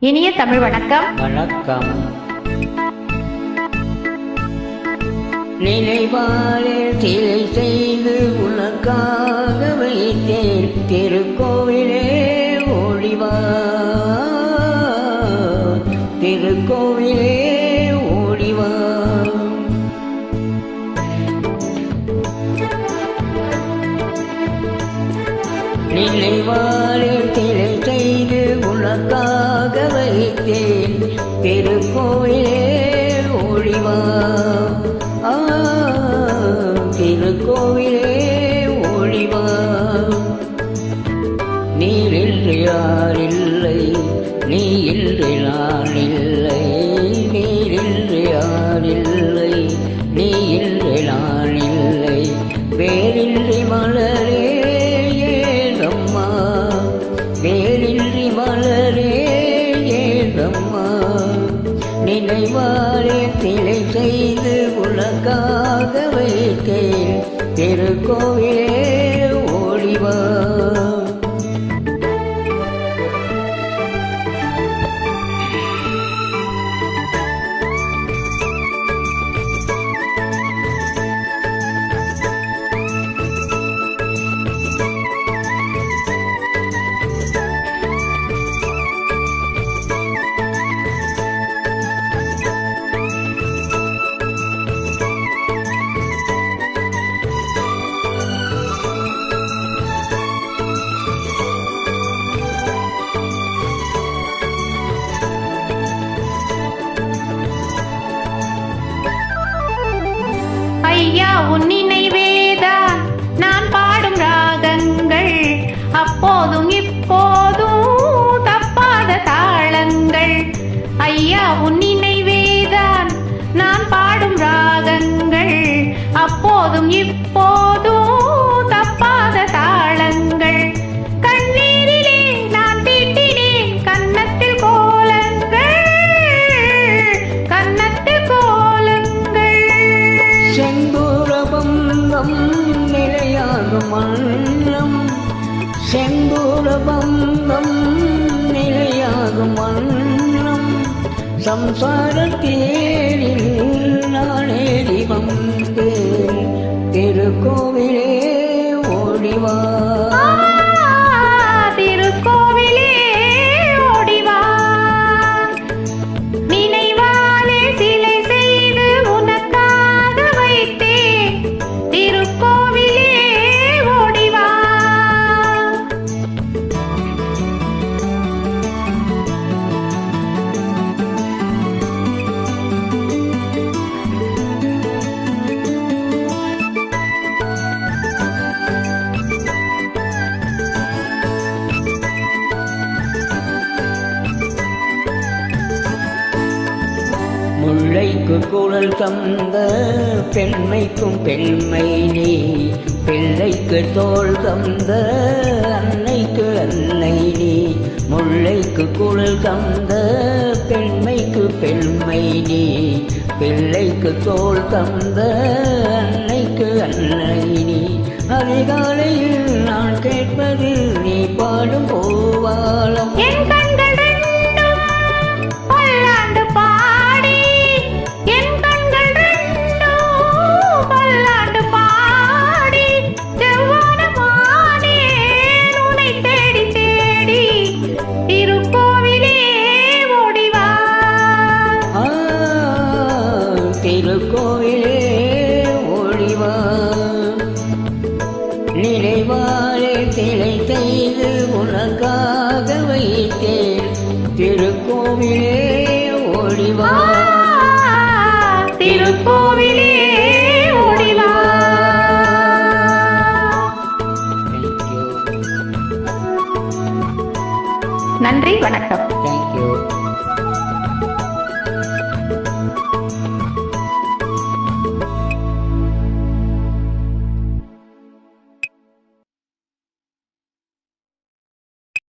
இனிய தமிழ் வணக்கம். வணக்கம். நினைவாலே சிலை செய்து உனக்காக வைத்தேன். திருக்கோவிலே ஓடிவா திருக்கோவிலே ஓடிவா நினைவாலே வைத்தேன் திருக்கோவிலே ஓடிவா ஆ, திருக்கோவிலே ஓடிவா யாரில்லை நீ இல்லை நினைவாரே திரை செய்து உனக்காக வைத்தேன். திருக்கோவிலே ஓடிவா உன் நினைவேதான் நான் பாடும் ராகங்கள் அப்போதும் இப்போதும் தப்பாத தாளங்கள். ஐயா உன் நினைவேதான். நான் பாடும் ராகங்கள் அப்போதும் இப்போதும் நிலையாகும் செந்தூர பந்தம் நிலையாகும் மன்னம் சம்சார தேரில் நானேறி வந்து திருக்கோவிலே ஓடிவார் முல்லைக்கு குரல் தந்த பெண்மைக்கும் பெண்மை நீ. பிள்ளைக்கு தோல் தந்த அன்னைக்கு அன்னை நீ. முல்லைக்கு குரல் தந்த பெண்மைக்கு பெண்மை நீ. பிள்ளைக்கு தோல் தந்த அன்னைக்கு அன்னை நீ. அதிகாலையில் நான் கேட்பது நீ பாடும் போவாளம். திருக்கோவிலே ஓடிவா. திருக்கோவிலே you. நன்றி வணக்கம்.